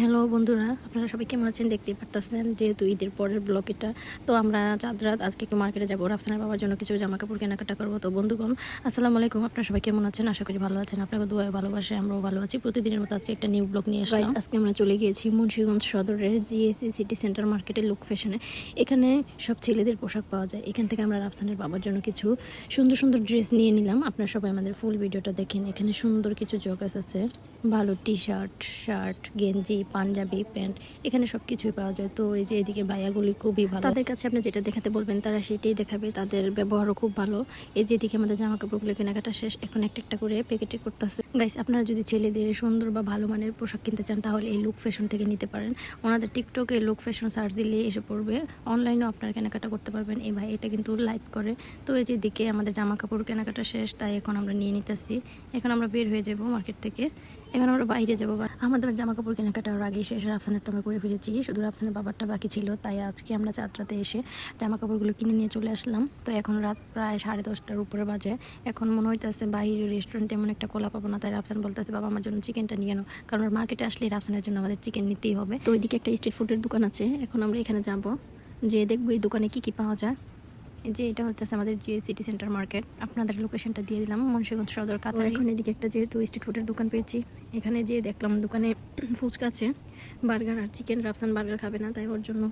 Hello বন্ধুরা। আপনারা সবাই কেমন আছেন? দেখতেই পারতেছেন যেহেতু ঈদের পরের ব্লগ এটা। তো আমরা চাঁদ রাত, আজকে একটু মার্কেটে যাব। রাফসানের বাবার জন্য কিছু জামা কাপড় কেনাকাটা করব। তো বন্ধুগণ, আসসালামু আলাইকুম। আপনারা সবাই কেমন আছেন? আশা করি ভালো আছেন। আপনাকে দোয়া ভালোবাসে, আমরাও ভালো আছি। প্রতিদিনের মতো আজকে একটা নিউ ব্লগ নিয়ে আসলাম। আজকে আমরা চলে গিয়েছি মুন্সিগঞ্জ সদরের জিএসসি সিটি সেন্টার মার্কেটে লুক ফ্যাশনে এখানে সব ছেলেদের পোশাক পাওয়া যায়। এখান থেকে আমরা রাফসানের বাবার জন্য কিছু সুন্দর সুন্দর ড্রেস নিয়ে নিলাম। আপনারা সবাই আমাদের ফুল ভিডিওটা দেখেন। এখানে সুন্দর কিছু জগাস আছে। ভালো টি শার্ট শার্ট গেঞ্জি পাঞ্জাবি, প্যান্ট, এখানে সব কিছুই পাওয়া যায়। তো এই যে এদিকে ভাইয়াগুলি খুবই ভালো। তাদের কাছে আপনি যেটা দেখাতে বলবেন, তারা সেটাই দেখাবে। তাদের ব্যবহারও খুব ভালো। এই যে এদিকে আমাদের জামা কাপড়গুলো কেনাকাটা শেষ। এখন একটা একটা করে প্যাকেটে করতেছে। গাইস আপনারা যদি ছেলেদের সুন্দর বা ভালো মানের পোশাক কিনতে চান, তাহলে এই লুক ফ্যাশন থেকে নিতে পারেন। ওনাদের টিকটকে লুক ফ্যাশন সার্চ দিলে এসে পড়বে। অনলাইনেও আপনারা কেনাকাটা করতে পারবেন। এই ভাই এটা কিন্তু লাইভ করে। তো এই যে দিকে আমাদের জামা কাপড় কেনাকাটা শেষ, তাই এখন আমরা নিয়ে নিতেছি। এখন আমরা বের হয়ে যাব মার্কেট থেকে। এখন আমরা বাইরে যাব আমাদের জামা কাপড় কেনাকাটার আগে শেষ রাফসানেরটা আমরা করে ফিরেছি শুধু রাফসানের বাবারটা বাকি ছিল, তাই আজকে আমরা চারটাতে এসে জামা কাপড়গুলো কিনে নিয়ে চলে আসলাম। তো এখন রাত প্রায় সাড়ে দশটার উপরে বাজে। এখন মনে হইতেছে বাইরে রেস্টুরেন্টে এমন একটা কোলা পাবো না, তাই রাফসান বলতেছে, বাবা, আমার জন্য চিকেনটা নিয়ে নাও কারণ মার্কেটে আসলে রাফসানের জন্য আমাদের চিকেন নিতেই হবে। তো ওইদিকে একটা স্ট্রিট ফুডের দোকান আছে, এখন আমরা এখানে যাব। যে দেখব এই দোকানে কি কি পাওয়া যায়। যে এটা হচ্ছে আমাদের যে সিটি সেন্টার মার্কেট আপনাদের লোকেশনটা দিয়ে দিলাম, মুন্সিগঞ্জ সদর কাছে এখন এদিকে একটা যেহেতু স্ট্রিট ফুডের দোকান পেয়েছি, এখানে যেয়ে দেখলাম দোকানে ফুচকা আছে, বার্গার আর চিকেন রাফসান বার্গার খাবে না, তাই ওর জন্য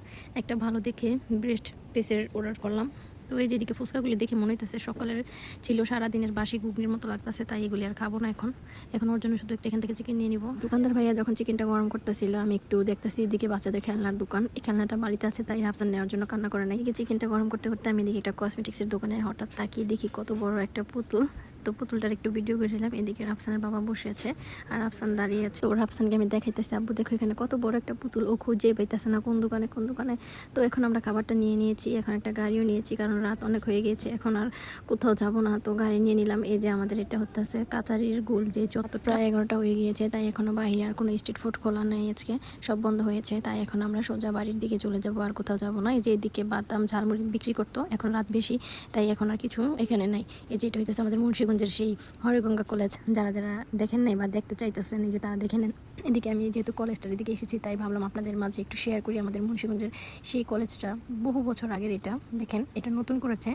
একটা ভালো দেখে ব্রেস্ট পেসের অর্ডার করলাম। তো এই যেদিকে ফুচকাগুলি দেখে মনে হইতেছে সকালের ছিল, সারাদিনের বাসি ঘুগনির মতো লাগতেছে, তাই এগুলি আর খাব না এখন। এখন ওর জন্য শুধু একটা এখান থেকে চিকেন নিয়ে নিব। দোকানদার ভাইয়া যখন চিকেনটা গরম করতেছিল, আমি একটু দেখতেছি এদিকে বাচ্চাদের খেলনার দোকান। এই খেলনাটা বাড়িতে আছে, তাই রাফসান নেওয়ার জন্য কান্না করে না এদিকে চিকেনটা গরম করতে করতে আমি এদিকে একটা কসমেটিক্সের দোকানে, হঠাৎ তাকিয়ে দেখি কত বড় একটা পুতুল। তো পুতুলটার একটু ভিডিও করেছিলাম। এদিকে রাফসানের বাবা বসে আছে, আর রাফসান দাঁড়িয়ে আছে। ও রাফসানকে আমি দেখাইতেছি, আব্বু, দেখো এখানে কত বড় একটা পুতুল, ও খুঁজে পাইতেছে না কোন দোকানে কোন দোকানে। তো এখন আমরা খাবারটা নিয়ে নিয়েছি, এখন একটা গাড়িও নিয়েছি, কারণ রাত অনেক হয়ে গিয়েছে, এখন আর কোথাও যাব না। তো গাড়ি নিয়ে নিলাম, এই যে আমাদের এটা হচ্ছে কাচারির গোল, যে যত প্রায় এগারোটা হয়ে গিয়েছে, তাই এখনও বাইরে আর কোনো স্ট্রিট ফুড খোলা নেই আজকে, সব বন্ধ হয়েছে, তাই এখন আমরা সোজা বাড়ির দিকে চলে যাব, আর কোথাও যাব না। এই যে এদিকে বাদাম ঝালমুড়ি বিক্রি করতো, এখন রাত বেশি, তাই এখন আর কিছু এখানে নাই। এই যে এটা হইতেছে আমাদের মুন্সিগঞ্জের সেই হরিগঙ্গা কলেজ, যারা যারা দেখেন নাই বা দেখতে চাইতেছেন যে তারা দেখে নেন। এদিকে আমি যেহেতু কলেজটার এদিকে এসেছি, তাই ভাবলাম আপনাদের মাঝে একটু শেয়ার করি আমাদের মুন্সিগঞ্জের সেই কলেজটা। বহু বছর আগের এটা। দেখেন, এটা নতুন করেছে।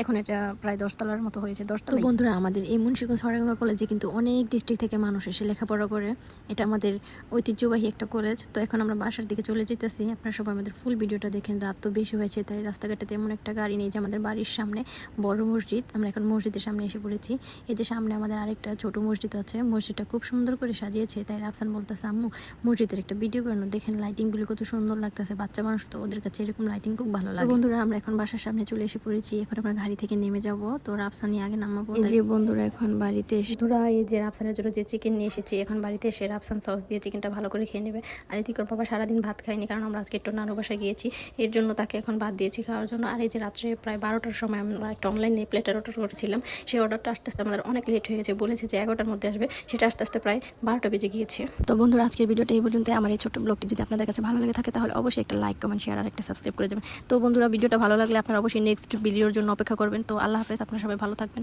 এখন এটা প্রায় দশতলার মতো হয়েছে, দশতলা। বন্ধুরা, আমাদের এই মুন্সিগঞ্জ হরিগঙ্গা কলেজে কিন্তু অনেক ডিস্ট্রিক্ট থেকে মানুষ এসে লেখাপড়া করে। এটা আমাদের ঐতিহ্যবাহী একটা কলেজ। তো এখন আমরা বাসার দিকে চলে যেতেছি। আপনারা সবাই আমাদের ফুল ভিডিওটা দেখেন। রাত তো বেশি হয়েছে, তাই রাস্তাঘাটে তেমন একটা গাড়ি নেই যে আমাদের বাড়ির সামনে বড় মসজিদ। আমরা এখন মসজিদের সামনে এসে পড়েছি। এই যে সামনে আমাদের আরেকটা ছোট মসজিদ আছে মসজিদটা খুব সুন্দর করে সাজিয়েছে। তাই রাফসান বলতেছে আম্মু মসজিদের একটা ভিডিও করানো দেখেন লাইটিংগুলো কত সুন্দর লাগতেছে। বাচ্চা মানুষ তো ওদের কাছে এরকম লাইটিং খুব ভালো লাগে। বন্ধুরা আমরা এখন বাসার সামনে চলে এসে পড়েছি। এখন আমরা গাড়ি থেকে নেমে যাব। তো রাফসানি আগে নামাবো। এই যে বন্ধুরা এখন বাড়িতে এসে বন্ধুরা এই যে রাফসানের জন্য যে চিকেন নিয়ে এসেছি এখন বাড়িতে এসে রাফসান সস দিয়ে চিকেনটা ভালো করে খেয়ে নেবে। আর এদিকে ওর বাবা সারাদিন ভাত খায়নি কারণ আমরা আজকে একটু নানু বাসায় গিয়েছি। এর জন্য তাকে এখন ভাত দিয়েছি খাওয়ার জন্য। আর এই যে রাত্রে প্রায় বারোটার সময় আমরা একটা অনলাইনে প্লেটার অর্ডার করেছিলাম। সেই অর্ডারটা আস্তে আস্তে আমাদের অনেক লেট হয়ে গেছে, বলেছে যে এগারোটার মধ্যে আসবে, সেটা আস্তে আস্তে প্রায় বারোটা বেজে গিয়েছে। তো বন্ধুরা, আজকের ভিডিওটা এই পর্যন্ত আমার এই ছোট ব্লগটি যদি আপনাদের কাছে ভালো লাগে থাকে, তাহলে অবশ্যই একটা লাইক কমেন্ট শেয়ার আর একটা সাবস্ক্রাইব করে যাবেন। তো বন্ধুরা, ভিডিওটা ভালো লাগলে আপনারা অবশ্যই নেক্সট ভিডিওর জন্য অপেক্ষা করবেন। তো আল্লাহ হাফেজ, আপনারা সবাই ভালো থাকবেন।